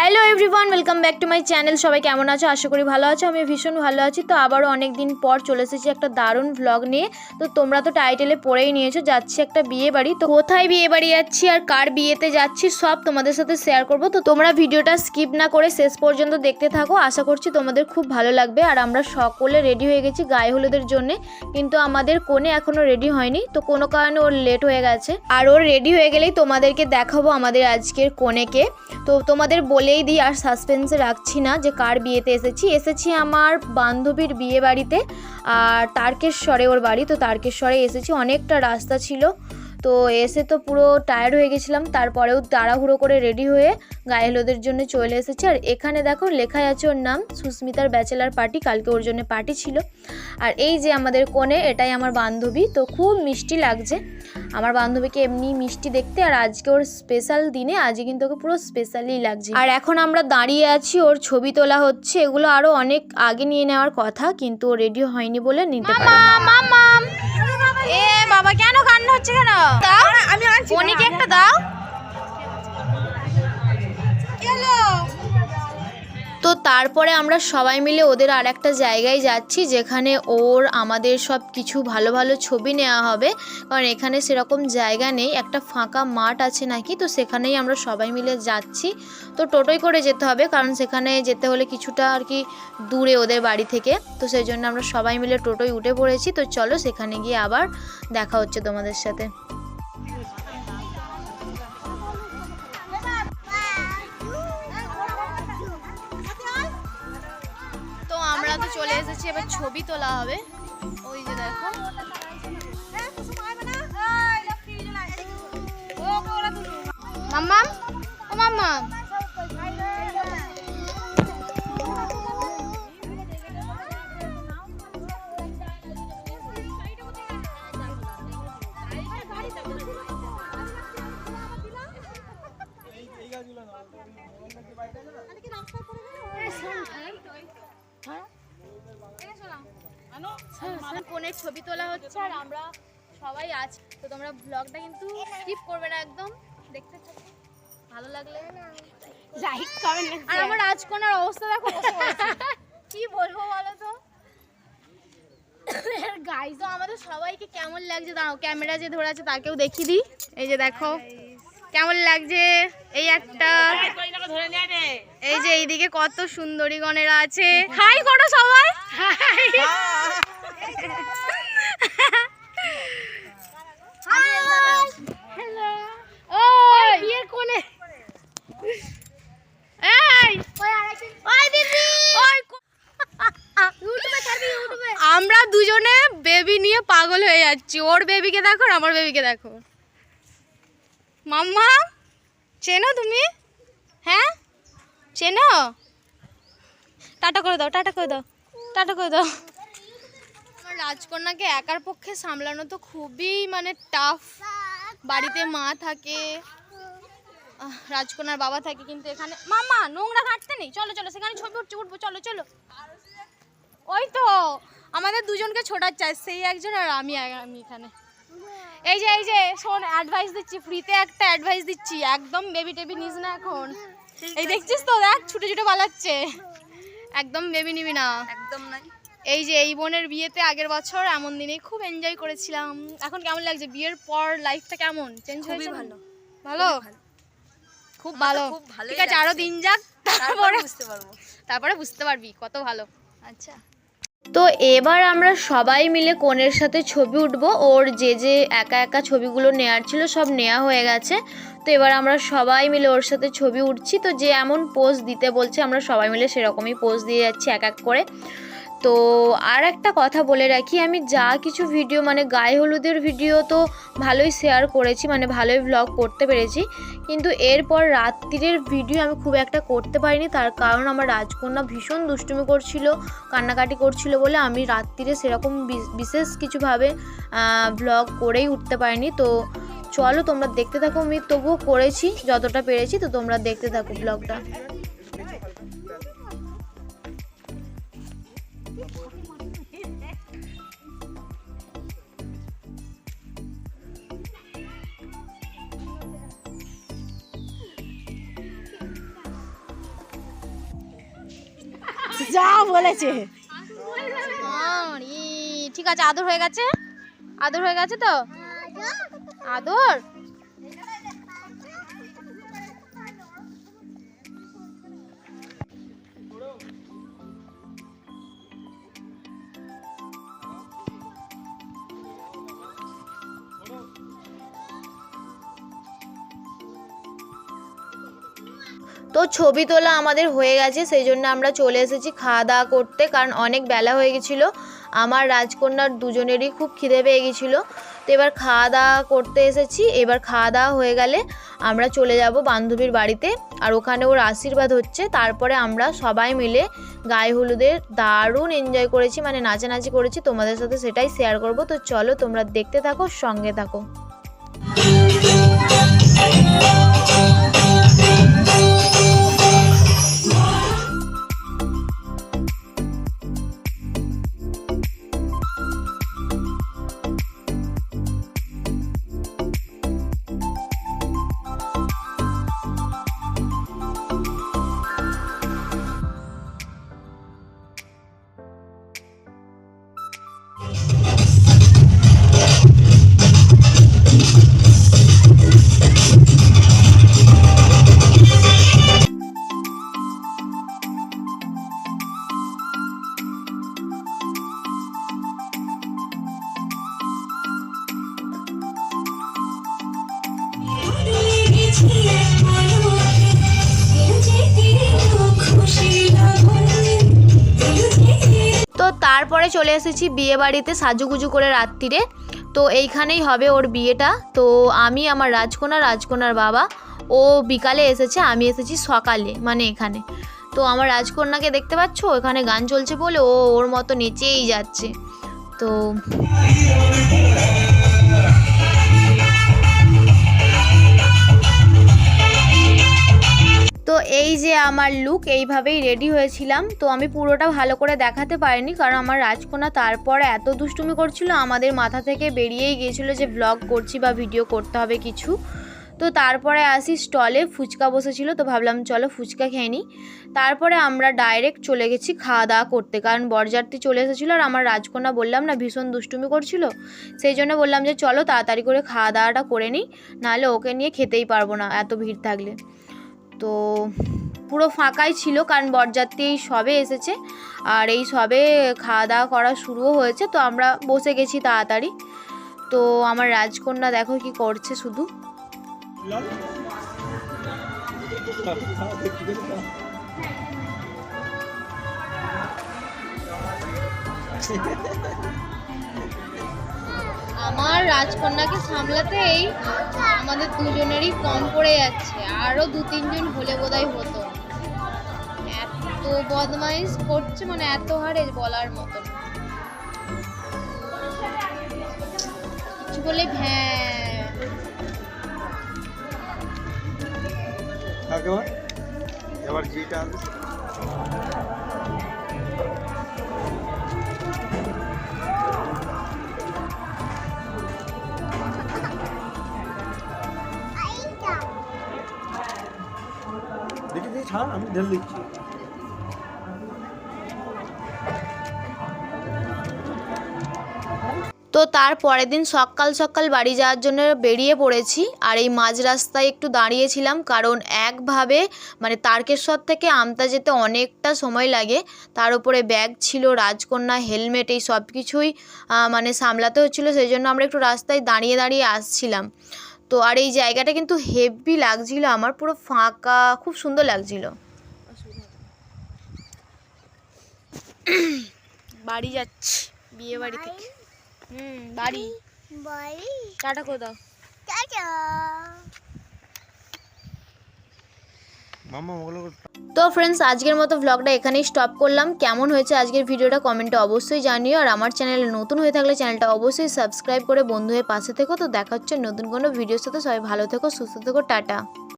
Hello everyone welcome back to my channel সবাই কেমন আছো? আশা করি ভালো আছো আমি ভীষণ ভালো আছি। তো আবারও অনেক দিন পর চলে এসেছি একটা দারুণ ভ্লগ নিয়ে। তো তোমরা তো টাইটেলে পড়েই নিয়েছো, যাচ্ছি একটা বিয়ে বাড়ি। তো কোথায় বিয়ে বাড়ি যাচ্ছি আর কার বিয়েতে যাচ্ছি, সব তোমাদের সাথে শেয়ার করব। তো তোমরা ভিডিওটা স্কিপ না করে শেষ পর্যন্ত দেখতে থাকো। আশা করছি তোমাদের খুব ভালো লাগবে। আর আমরা সকলে রেডি হয়ে গেছি গায়ে হলুদের জন্য। কিন্তু আমাদের কোণে এখনও রেডি হয়নি। তো কোনো কারণে ওর লেট হয়ে গেছে। আর ওর রেডি হয়ে গেলেই তোমাদেরকে দেখাবো আমাদের আজকের কোণেকে তো তোমাদের বলেই দিই আর সাসপেন্সে রাখছি না যে কার বিয়েতে এসেছি। এসেছি আমার বান্ধবীর বিয়ে বাড়িতে, আর তারকেশ্বরে ওর বাড়ি। তো তারকেশ্বরে এসেছি। অনেকটা রাস্তা ছিল। তো এসে তো পুরো টায়ার্ড হয়ে গেছিলাম তারপরেও তাড়াহুড়ো করে রেডি হয়ে গায়ে হলুদের জন্য চলে এসেছি। আর এখানে দেখো লেখাই আছে ওর নাম সুস্মিতার ব্যাচেলার পার্টি কালকে ওর জন্য পার্টি ছিল। আর এই যে আমাদের কোণে এটাই আমার বান্ধবী তো খুব মিষ্টি লাগছে। আমার বান্ধবীকে এমনি মিষ্টি দেখতে আর আজকে ওর স্পেশাল দিনে আজকে কিন্তু ওকে পুরো স্পেশালি লাগছে। আর এখন আমরা দাঁড়িয়ে আছি ওর ছবি তোলা হচ্ছে এগুলো আরও অনেক আগে নিয়ে নেওয়ার কথা কিন্তু ও রেডি হয়নি বলে নিতে পারে এ বাবা কেন কান্না হচ্ছে কেন? দাও আমি আনছি বনিকে একটা দাও। তারপরে আমরা সবাই মিলে ওদের আর একটা জায়গায় যাচ্ছি, যেখানে ওর আমাদের সব কিছু ভালো ভালো ছবি নেওয়া হবে। কারণ এখানে সেরকম জায়গা নেই, একটা ফাঁকা মাঠ আছে নাকি, তো সেখানেই আমরা সবাই মিলে যাচ্ছি। তো টোটোই করে যেতে হবে, কারণ সেখানে যেতে হলে কিছুটা আর কি দূরে ওদের বাড়ি থেকে। তো সেই জন্য আমরা সবাই মিলে টোটোয় উঠে পড়েছি। তো চলো সেখানে গিয়ে আবার দেখা হচ্ছে তোমাদের সাথে। চলে এসেছি এবার ছবি তোলা হবে। ওই যে দেখো। মাম্মাম? ফোনের ছবি তোলা হচ্ছে আর আমরা সবাই আছি। তো তোমরা ব্লগটা কিন্তু স্কিপ করবে না একদম। দেখতে থাকো। ভালো লাগলে। লাইক কমেন্ট আর আমার রাজকন্যার অবস্থা দেখো। কি বলব বলো তো? গাইজ তো আমাদের সবাইকে কেমন লাগছে? দাঁড়াও ক্যামেরা যে ধরে আছে তাকেও দেখিয়ে দিই। এই যে দেখো কেমন লাগছে? এই একটা এই যে এইদিকে কত সুন্দরী গণেরা আছে। হাই করো সবাই? আমরা দুজনে বেবি নিয়ে পাগল হয়ে যাচ্ছি। ওর বেবিকে দেখো আমার বেবিকে দেখো। মাম্মা, চেনো তুমি? হ্যাঁ? চেনো? টাটা করে দাও, টাটা করে দাও, টাটা করে দাও। রাজকন্যাকে একার পক্ষে সামলানো তো খুবই মানে টাফ বাড়িতে মা থাকে রাজকন্যার বাবা থাকে কিন্তু এখানে মামা নোংরা ঘাটতে নেই। চলো চলো সেখানে ছবি উঠছে উঠবো চলো চলো। ওই তো আমাদের দুজনকে ছোটাচ্ছে আর সেই একজন আর আমি আমি এখানে। এই যে এই যে শোন অ্যাডভাইস দিচ্ছি ফ্রিতে একটা অ্যাডভাইস দিচ্ছি একদম বেবি টেবি নিস না এখন। এই দেখছিস তো দেখ ছুটে ছুটে পালাচ্ছে। একদম বেবি নিবি না। একদম নাই। এই যে এই বোনের বিয়েতে আগের বছর এমন দিনে খুব এনজয় করেছিলাম। এখন কেমন লাগছে? বিয়ের পর লাইফটা কেমন? চেঞ্জ হয়েছে? ভালো। ভালো? খুব ভালো। ঠিক আছে আরও দিন যাক তারপরে বুঝতে পারব। তারপরে বুঝতে পারবি কত ভালো। আচ্ছা। তো এবার আমরা সবাই মিলে কোণের সাথে ছবি উঠবো। ওর যে যে একা একা ছবিগুলো নেওয়ার ছিল সব নেওয়া হয়ে গেছে। তো এবার আমরা সবাই মিলে ওর সাথে ছবি উঠছি। তো যে এমন পোজ দিতে বলছে আমরা সবাই মিলে সেরকমই পোজ দিয়ে যাচ্ছি এক এক করে। তো আর একটা কথা বলে রাখি, আমি যা কিছু ভিডিও মানে গায়ে হলুদের ভিডিও তো ভালোই শেয়ার করেছি মানে ভালোই ভ্লগ করতে পেরেছি, কিন্তু এরপর রাত্রিরের ভিডিও আমি খুব একটা করতে পারিনি, তার কারণ আমার রাজকন্যা ভীষণ দুষ্টুমি করছিল, কান্নাকাটি করছিল বলে আমি রাত্রিরে সেরকম বিশেষ কিছুভাবে ব্লগ করেই উঠতে পারিনি, তো চলো তোমরা দেখতে থাকো, আমি তবুও করেছি, যতটা পেরেছি, তো তোমরা দেখতে থাকো ব্লগটা যা বলেছে। ঠিক আছে আদর হয়ে গেছে? আদর হয়ে গেছে তো? আদর? তো ছবি তোলা আমাদের হয়ে গেছে, সেই জন্য আমরা চলে এসেছি খাওয়া দাওয়া করতে, কারণ অনেক বেলা হয়ে গেছিল। আমার রাজকন্যার দুজনেরই খুব খিদে পেয়ে গেছিল। তো এবার খাওয়া দাওয়া করতে এসেছি, এবার খাওয়া দাওয়া হয়ে গেলে আমরা চলে যাব বান্ধবীর বাড়িতে, আর ওখানে ওর আশীর্বাদ হচ্ছে। তারপরে আমরা সবাই মিলে গায়ে হলুদের দারুণ এনজয় করেছি মানে নাচানাচি করেছি। তোমাদের সাথে সেটাই শেয়ার করব। তো চলো তোমরা দেখতে থাকো, সঙ্গে থাকো। তো তারপরে চলে এসেছি বিয়ে বাড়িতে সাজুগুজু করে রাত্রিরে। তো এইখানেই হবে ওর বিয়েটা। তো আমি আমার রাজকন্যা রাজকন্যার বাবা। ও বিকালে এসেছে, আমি এসেছি সকালে মানে এখানে। তো আমার রাজকন্যাকে দেখতে পাচ্ছ? এখানে গান চলছে বলে ও ওর মতো নেচেই যাচ্ছে। তো তো এই যে আমার লুক এইভাবেই রেডি হয়েছিলাম। তো আমি পুরোটা ভালো করে দেখাতে পারিনি, কারণ আমার রাজকোনা তারপরে এত দুষ্টুমি করছিল, আমাদের মাথা থেকে বেরিয়েই গিয়েছিল যে ব্লগ করছি বা ভিডিও করতে হবে কিছু। তো তারপরে আসি স্টলে ফুচকা বসেছিল, তো ভাবলাম চলো ফুচকা খেয়ে নিই। তারপরে আমরা ডাইরেক্ট চলে গেছি খাওয়া দাওয়া করতে, কারণ বরযাত্রী চলে এসেছিল আর আমার রাজকন্যা বললাম না ভীষণ দুষ্টুমি করছিল। সেই জন্য বললাম যে চলো তাড়াতাড়ি করে খাওয়া দাওয়াটা করে নিই, নাহলে ওকে নিয়ে খেতেই পারব না, এত ভিড় থাকলে। তো পুরো ফাঁকাই ছিল, কারণ বরযাত্রী এই সবে এসেছে। আর এই সবে খাওয়া দাওয়া করা শুরুও হয়েছে, তো আমরা বসে গেছি তাড়াতাড়ি। তো আমার রাজকন্যা দেখো কি করছে শুধু। আমার রাজকন্যাকে সামলাতেই আমাদের দুজনেরই কম পড়ে যাচ্ছে। আরও দু তিনজন হলে বোধহয় হতো। এত বদমাইশ করছে মানে এত হারে বলার মতন। কিছু বলে হ্যাঁ এবার যেটা ছাড় আমি ঢেল দিচ্ছি। তো তার পরের দিন সকাল সকাল বাড়ি যাওয়ার জন্য বেরিয়ে পড়েছি, আর এই মাঝ রাস্তায় একটু দাঁড়িয়েছিলাম, কারণ একভাবে মানে তারকেশ্বর থেকে আমতা যেতে অনেকটা সময় লাগে। তার উপরে ব্যাগ ছিল, রাজকন্যা, হেলমেট, এই সব কিছুই মানে সামলাতে হচ্ছিল, সেই জন্য আমরা একটু রাস্তায় দাঁড়িয়ে দাঁড়িয়ে আসছিলাম। তো আর এই জায়গাটা কিন্তু হেভি লাগছিল আমার পুরো ফাঁকা খুব সুন্দর লাগছিল। বাড়ি যাচ্ছি বিয়ে বাড়ি থেকে। হুম বাড়ি। বাড়ি টাটা করে দাও। টাটা। মামা ওগুলো তো ফ্রেন্ডস আজকের মতো ভ্লগটা এখানেই স্টপ করলাম। কেমন হয়েছে আজকের ভিডিওটা কমেন্টে অবশ্যই জানিও। আর আমার চ্যানেলে নতুন হয়ে থাকলে চ্যানেলটা অবশ্যই সাবস্ক্রাইব করে বন্ধু হয়ে পাশে থেকো। তো দেখা হচ্ছে নতুন কোনো ভিডিওর সাথে। সবাই ভালো থেকো, সুস্থ থেকো, টাটা।